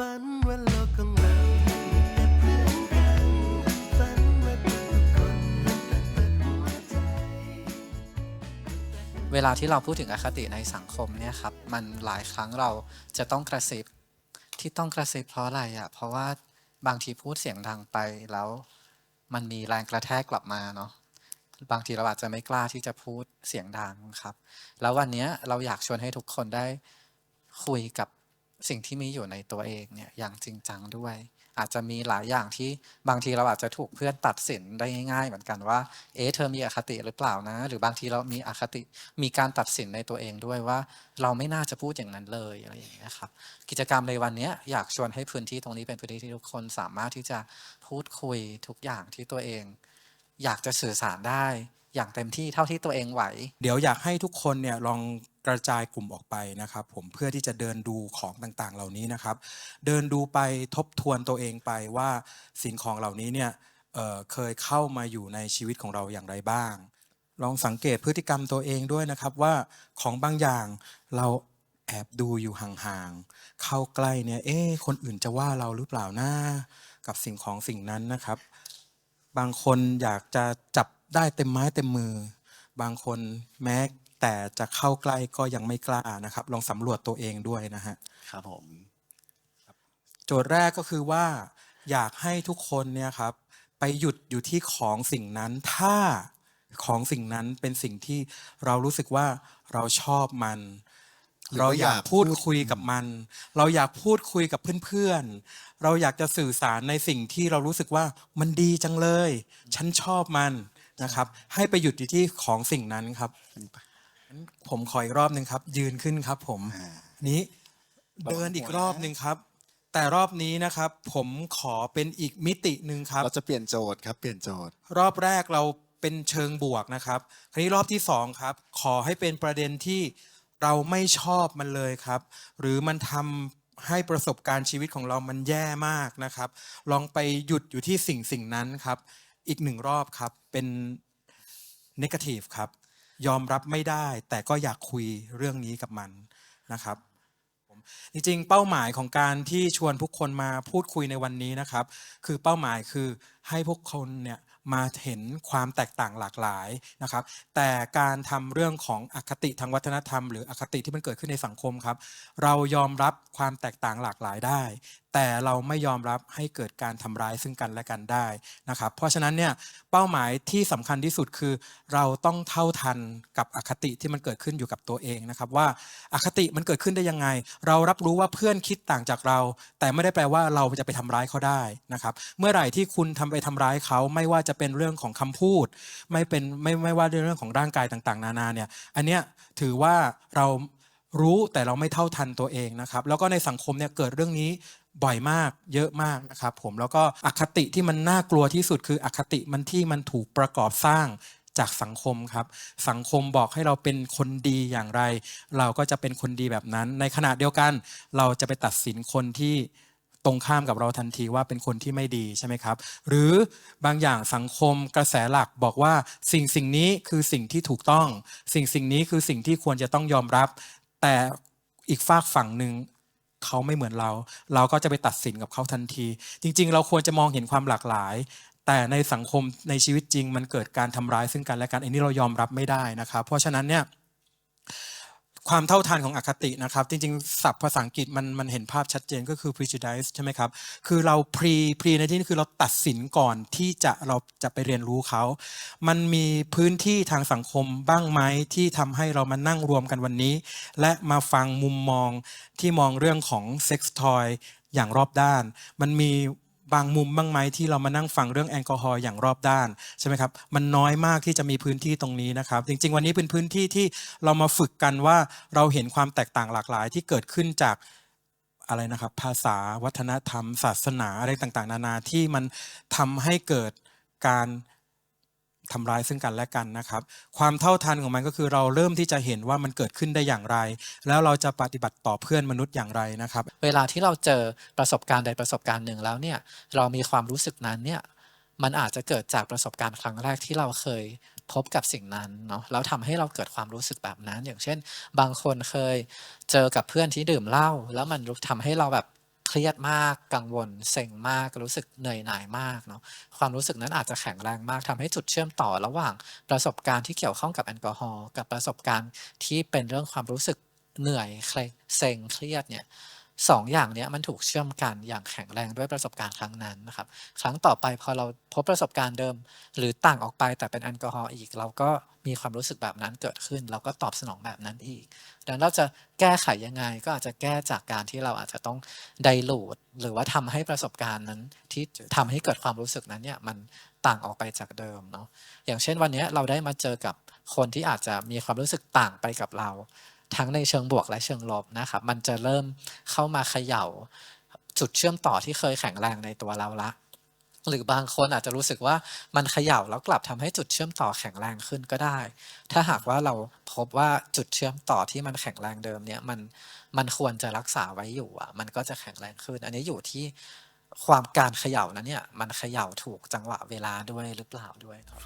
ฝันว่าโลกของเราแต่เพื่อนกันฝันว่าทุกคนนั้นเป็นเปิดหัวใจ เวลาที่เราพูดถึงอคติในสังคมเนี่ยครับ มันหลายครั้งเราจะต้องกระซิบที่ต้องกระซิบเพราะอะไรอะ เพราะว่าบางทีพูดเสียงดังไปแล้วมันมีแรงกระแทกกลับมาเนาะบางทีเราอาจจะไม่กล้าที่จะพูดเสียงดังครับ แล้ววันเนี้ยเราอยากชวนให้ทุกคนได้คุยกับ สิ่งที่มีอยู่ในตัวเองเนี่ยอย่างจริงจังด้วย อาจจะมีหลายอย่างที่บางทีเราอาจจะถูกเพื่อนตัดสินได้ง่ายๆ เหมือนกันว่า เอ๊ะเธอมีอคติหรือเปล่านะ หรือบางทีเรามีอคติมีการตัดสินในตัวเองด้วยว่า เราไม่น่าจะพูดอย่างนั้นเลยอะไรอย่างเงี้ยครับกิจกรรมในวันนี้อยากชวนให้พื้นที่ตรงนี้เป็นพื้นที่ที่ทุกคนสามารถที่จะพูดคุยทุกอย่างที่ตัวเอง อยากจะสื่อสารได้ อย่างเต็มที่เท่าที่ตัวเองไหว เดี๋ยวอยากให้ทุกคนเนี่ยลองกระจายกลุ่มออกไปนะครับผมเพื่อที่จะเดินดูของต่างๆ เหล่านี้นะครับ เดินดูไปทบทวนตัวเองไปว่าสิ่งของเหล่านี้เนี่ยเเคยเข้ามาอยู่ในชีวิตของเราอย่างไรบ้าง ลองสังเกตพฤติกรรมตัวเองด้วยนะครับว่าของบางอย่างเราแอบดูอยู่ห่างๆ เข้าใกล้เนี่ย เอ๊ะคนอื่นจะว่าเราหรือเปล่านะกับสิ่งของสิ่งนั้นนะครับ บางคนอยากจะจับ ได้เต็มไม้เต็มมือ บางคนแม้แต่จะเข้าใกล้ก็ยังไม่กล้านะครับ ลองสำรวจตัวเองด้วยนะฮะครับผมโจทย์แรกก็คือว่า อยากให้ทุกคนเนี่ยครับ ไปหยุดอยู่ที่ของสิ่งนั้น ถ้าของสิ่งนั้นเป็นสิ่งที่เรารู้สึกว่าเราชอบมัน หรือเราว่าอยากอยากพูดพูดคุยกับมัน เราอยากพูดคุยกับเพื่อนๆ เราอยากจะสื่อสารในสิ่งที่เรารู้สึกว่ามันดีจังเลย ฉันชอบมัน นะครับ ให้ไปหยุดอยู่ที่ของสิ่งนั้นครับผมขออีกรอบหนึ่งครับ ยืนขึ้นครับ ผมอ่า นี้เดินอีกรอบหนึ่งครับ แต่รอบนี้นะครับ ผมขอเป็นอีกมิติหนึ่งครับ เราจะเปลี่ยนโจทย์ครับ เปลี่ยนโจทย์ รอบแรกเราเป็นเชิงบวกนะครับ คราวนี้รอบที่สองครับ ขอให้เป็นประเด็นที่เราไม่ชอบมันเลยครับ หรือมันทำให้ประสบการณ์ชีวิตของเรามันแย่มากนะครับ ลองไปหยุดอยู่ที่สิ่งสิ่งนั้นครับ อีกหนึ่งรอบครับ เป็น negative ครับ ยอมรับไม่ได้ แต่ก็อยากคุยเรื่องนี้กับมันนะครับจริงๆเป้าหมายของการที่ชวนทุกคนมาพูดคุยในวันนี้นะครับ คือเป้าหมายคือให้พวกคนเนี่ยมาเห็นความแตกต่างหลากหลายนะครับ แต่การทำเรื่องของอคติทางวัฒนธรรม หรืออคติที่มันเกิดขึ้นในสังคมครับ เรายอมรับความแตกต่างหลากหลายได้ แต่เราไม่ยอมรับให้เกิดการทำร้ายซึ่งกันและกันได้นะครับ เพราะฉะนั้นเนี่ยเป้าหมายที่สำคัญที่สุดคือ เราต้องเท่าทันกับอคติที่มันเกิดขึ้นอยู่กับตัวเองนะครับ ว่าอคติมันเกิดขึ้นได้ยังไง เรารับรู้ว่าเพื่อนคิดต่างจากเรา แต่ไม่ได้แปลว่าเราจะไปทำร้ายเขาได้นะครับ เมื่อไหร่ที่คุณทำไปทำร้ายเขาไม่ว่าจะเป็นเรื่องของคำพูด ไม่เป็นไม่ไม่ว่าเรื่องของร่างกายต่างๆ นานาเนี่ยอันเนี้ยถือว่าเรารู้แต่เราไม่เท่าทันตัวเองนะครับ แล้วก็ในสังคมเนี่ยเกิดเรื่องนี้ บ่อยมากเยอะมากนะครับผมแล้วก็อคติที่มันน่ากลัวที่สุดคืออคติมันที่มันถูกประกอบสร้างจากสังคมครับ สังคมบอกให้เราเป็นคนดีอย่างไร เราก็จะเป็นคนดีแบบนั้น ในขณะเดียวกัน เราจะไปตัดสินคนที่ตรงข้ามกับเราทันทีว่าเป็นคนที่ไม่ดีใช่ไหมครับ หรือบางอย่างสังคมกระแสหลักบอกว่าสิ่งสิ่งนี้คือสิ่งที่ถูกต้อง สิ่งสิ่งนี้คือสิ่งที่ควรจะต้องยอมรับ แต่อีกฝากฝั่งหนึ่ง เขาไม่เหมือนเรา เราก็จะไปตัดสินกับเขาทันที จริง ๆ เราควรจะมองเห็นความหลากหลาย แต่ในสังคมในชีวิตจริง มันเกิดการทำร้ายซึ่งกันและกันอันนี้เรายอมรับไม่ได้นะครับ เพราะฉะนั้นเนี่ย ความเท่าทันของอคตินะครับ จริงๆศัพท์ภาษาอังกฤษมันมันเห็นภาพชัดเจนก็คือ prejudice ใช่ไหมครับ คือเรา pre pre ในที่นี้คือเราตัดสินก่อนที่จะเราจะไปเรียนรู้เขา มันมีพื้นที่ทางสังคมบ้างไหมที่ทำให้เรามานั่งรวมกันวันนี้ และมาฟังมุมมองที่มองเรื่องของเซ็กซ์ทอยอย่างรอบด้าน มันมี บางมุมบ้างไหมที่เรามานั่งฟังเรื่องแอลกอฮอล์อย่างรอบด้านใช่ไหมครับมันน้อยมากที่จะมีพื้นที่ตรงนี้นะครับ จริง ๆ วันนี้เป็นพื้นที่ที่เรามาฝึกกันว่าเราเห็นความแตกต่างหลากหลายที่เกิดขึ้นจากอะไรนะครับ ภาษาวัฒนธรรม ศาสนาอะไรต่างๆ นานาที่มันทำให้เกิดการ ทำร้ายซึ่งกันและกันนะครับ ความเท่าทันของมันก็คือเราเริ่มที่จะเห็นว่ามันเกิดขึ้นได้อย่างไร แล้วเราจะปฏิบัติต่อเพื่อนมนุษย์อย่างไรนะครับ เวลาที่เราเจอประสบการณ์ใดประสบการณ์หนึ่งแล้วเนี่ยเรามีความรู้สึกนั้นเนี่ยมันอาจจะเกิดจากประสบการณ์ครั้งแรกที่เราเคยพบกับสิ่งนั้นเนาะแล้วทำให้เราเกิดความรู้สึกแบบนั้น อย่างเช่น บางคนเคยเจอกับเพื่อนที่ดื่มเหล้าแล้วมันรู้ทำให้เราแบบ รียดมากกังวลเซ็งมากรู้สึกเหนื่อยหน่ายมากเนาะความรู้สึกนั้นอาจจะแข็งแรงมากทำให้จุดเชื่อมต่อระหว่างประสบการณ์ที่เกี่ยวข้องกับแอลกอฮอล์กับประสบการณ์ที่เป็นเรื่องความรู้สึกเหนื่อยเคร่งเซ็งเครียดเนี่ย สองอย่างนี้มันถูกเชื่อมกันอย่างแข็งแรงด้วยประสบการณ์ครั้งนั้นนะครับ ครั้งต่อไปพอเราพบประสบการณ์เดิม หรือต่างออกไปแต่เป็นแอลกอฮอล์อีก เราก็มีความรู้สึกแบบนั้นเกิดขึ้น เราก็ตอบสนองแบบนั้นอีก ดังนั้นเราจะแก้ไขยังไงก็อาจจะแก้จากการที่เราอาจจะต้องไดลูดหรือว่าทำให้ประสบการณ์นั้นที่ทำให้เกิดความรู้สึกนั้นเนี่ยมันต่างออกไปจากเดิมเนาะอย่างเช่นวันนี้เราได้มาเจอกับคนที่อาจจะมีความรู้สึกต่างไปกับเรา ทั้งในเชิงบวกและเชิงลบนะครับ มันจะเริ่มเข้ามาเขย่า จุดเชื่อมต่อที่เคยแข็งแรงในตัวเราละ หรือบางคนอาจจะรู้สึกว่ามันเขย่าแล้วกลับทำให้จุดเชื่อมต่อแข็งแรงขึ้นก็ได้ ถ้าหากว่าเราพบว่าจุดเชื่อมต่อที่มันแข็งแรงเดิมเนี่ยมันมันควรจะรักษาไว้อยู่อะ มันก็จะแข็งแรงขึ้น อันนี้อยู่ที่ความการเขย่านั้นเนี่ย มันเขย่าถูกจังหวะเวลาด้วยหรือเปล่าด้วยครับ